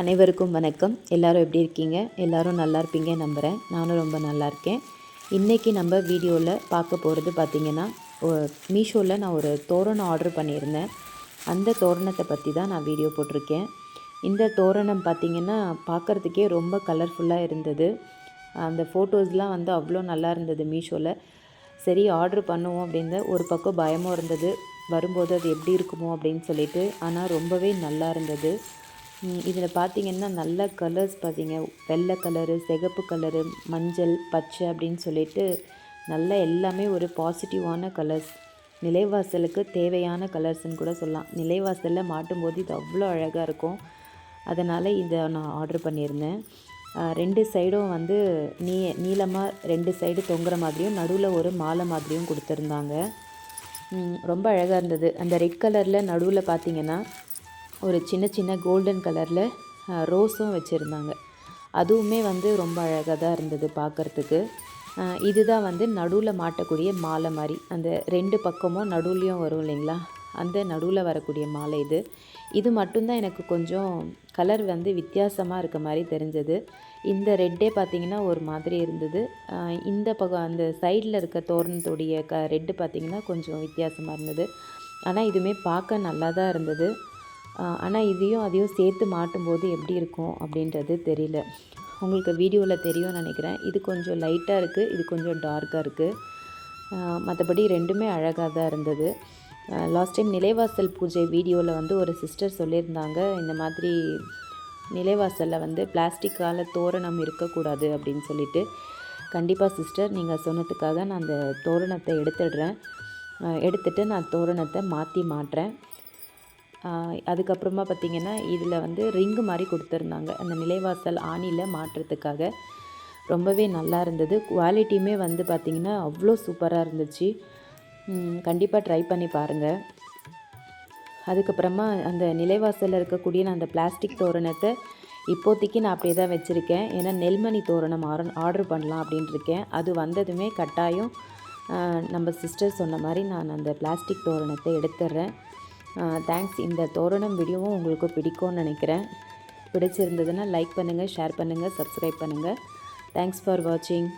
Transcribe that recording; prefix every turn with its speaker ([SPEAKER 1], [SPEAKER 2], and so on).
[SPEAKER 1] அனைவருக்கும் வணக்கம். எல்லாரும் எப்படி இருக்கீங்க? எல்லோரும் நல்லா இருப்பீங்க நம்புகிறேன் நானும் ரொம்ப நல்லா இருக்கேன். இன்றைக்கி நம்ம வீடியோவில் பார்க்க போகிறது பார்த்திங்கன்னா மீஷோவில் நான் ஒரு தோரணம் ஆர்டர் பண்ணியிருந்தேன். அந்த தோரணத்தை பற்றி தான் நான் வீடியோ போட்டிருக்கேன். இந்த தோரணம் பார்த்திங்கன்னா பார்க்குறதுக்கே ரொம்ப கலர்ஃபுல்லாக இருந்தது. அந்த ஃபோட்டோஸ்லாம் வந்து அவ்வளோ நல்லா இருந்தது மீஷோவில் சரி ஆர்டர் பண்ணுவோம் அப்படின்னு ஒரு பக்கம் பயமும் இருந்தது. வரும்போது அது எப்படி இருக்குமோ அப்படின்னு சொல்லிட்டு ஆனால் ரொம்பவே நல்லா இருந்தது. இதில் பார்த்தீங்கன்னா நல்ல கலர்ஸ் பார்த்தீங்க. வெள்ளை கலரு சிகப்பு கலரு மஞ்சள் பச்சை அப்படின்னு சொல்லிட்டு நல்ல எல்லாமே ஒரு பாசிட்டிவான கலர்ஸ் நிலைவாசலுக்கு தேவையான கலர்ஸ்ன்னு கூட சொல்லலாம். நிலைவாசலில் மாட்டும்போது இது அவ்வளோ அழகாக இருக்கும். அதனால் இதை நான் ஆர்டர் பண்ணியிருந்தேன். ரெண்டு சைடும் வந்து நீ நீளமாக ரெண்டு சைடு தொங்குற மாதிரியும் நடுவில் ஒரு மாலை மாதிரியும் கொடுத்துருந்தாங்க. ரொம்ப அழகாக இருந்தது. அந்த ரெட் கலரில் நடுவில் பார்த்தீங்கன்னா ஒரு சின்ன சின்ன கோல்டன் கலரில் ரோஸும் வச்சுருந்தாங்க. அதுவுமே வந்து ரொம்ப அழகாக தான் இருந்தது பார்க்குறதுக்கு இதுதான் வந்து நடுவில் மாட்டக்கூடிய மாலை மாதிரி அந்த ரெண்டு பக்கமும் நடுவுலையும் வரும் இல்லைங்களா? அந்த நடுவில் வரக்கூடிய மாலை இது. இது மட்டும்தான் எனக்கு கொஞ்சம் கலர் வந்து வித்தியாசமாக இருக்க மாதிரி தெரிஞ்சது. இந்த ரெட்டே பார்த்தீங்கன்னா ஒரு மாதிரி இருந்தது. இந்த பக்கம் அந்த சைடில் இருக்க தோரணத்துடைய க ரெட்டு பார்த்திங்கன்னா கொஞ்சம் வித்தியாசமாக இருந்தது. ஆனால் இதுவுமே பார்க்க நல்லா தான் இருந்தது. ஆனால் இதையும் அதையும் சேர்த்து மாட்டும்போது எப்படி இருக்கும் அப்படின்றது தெரியல. உங்களுக்கு வீடியோவில் தெரியும்னு நினைக்கிறேன். இது கொஞ்சம் லைட்டாக இருக்குது இது கொஞ்சம் டார்க்காக இருக்குது மற்றபடி ரெண்டுமே அழகாக தான் இருந்தது. லாஸ்ட் டைம் நிலைவாசல் பூஜை வீடியோவில் வந்து ஒரு சிஸ்டர் சொல்லியிருந்தாங்க இந்த மாதிரி நிலைவாசலில் வந்து பிளாஸ்டிக்கால் தோரணம் இருக்கக்கூடாது அப்படின்னு சொல்லிட்டு. கண்டிப்பாக சிஸ்டர் நீங்கள் சொன்னதுக்காக நான் அந்த தோரணத்தை எடுத்துடுறேன். எடுத்துகிட்டு நான் தோரணத்தை மாற்றி மாட்டுறேன். அதுக்கப்புறமா பார்த்தீங்கன்னா இதில் வந்து ரிங்கு மாதிரி கொடுத்துருந்தாங்க. அந்த நிலைவாசல் ஆணியில் மாற்றுறதுக்காக ரொம்பவே நல்லா இருந்தது. குவாலிட்டியுமே வந்து பார்த்திங்கன்னா அவ்வளோ சூப்பராக இருந்துச்சு. கண்டிப்பாக ட்ரை பண்ணி பாருங்கள் அதுக்கப்புறமா அந்த நிலைவாசலில் இருக்கக்கூடிய நான் அந்த பிளாஸ்டிக் தோரணத்தை இப்போதைக்கு நான் அப்படியே தான் வச்சுருக்கேன். ஏன்னா நெல்மணி தோரணம் ஆர்டர் பண்ணலாம் அப்படின்ட்டு இருக்கேன். அது வந்ததுமே கட்டாயம் நம்ம சிஸ்டர் சொன்ன மாதிரி நான் அந்த பிளாஸ்டிக் தோரணத்தை எடுத்துடுறேன். தேங்க்ஸ் இந்த தோரணம் வீடியோவும் உங்களுக்கு பிடிக்கும்னு நினைக்கிறேன். பிடிச்சிருந்ததுன்னா லைக் பண்ணுங்கள் ஷேர் பண்ணுங்கள் சப்ஸ்கிரைப் பண்ணுங்கள் தேங்க்ஸ் ஃபார் வாட்சிங்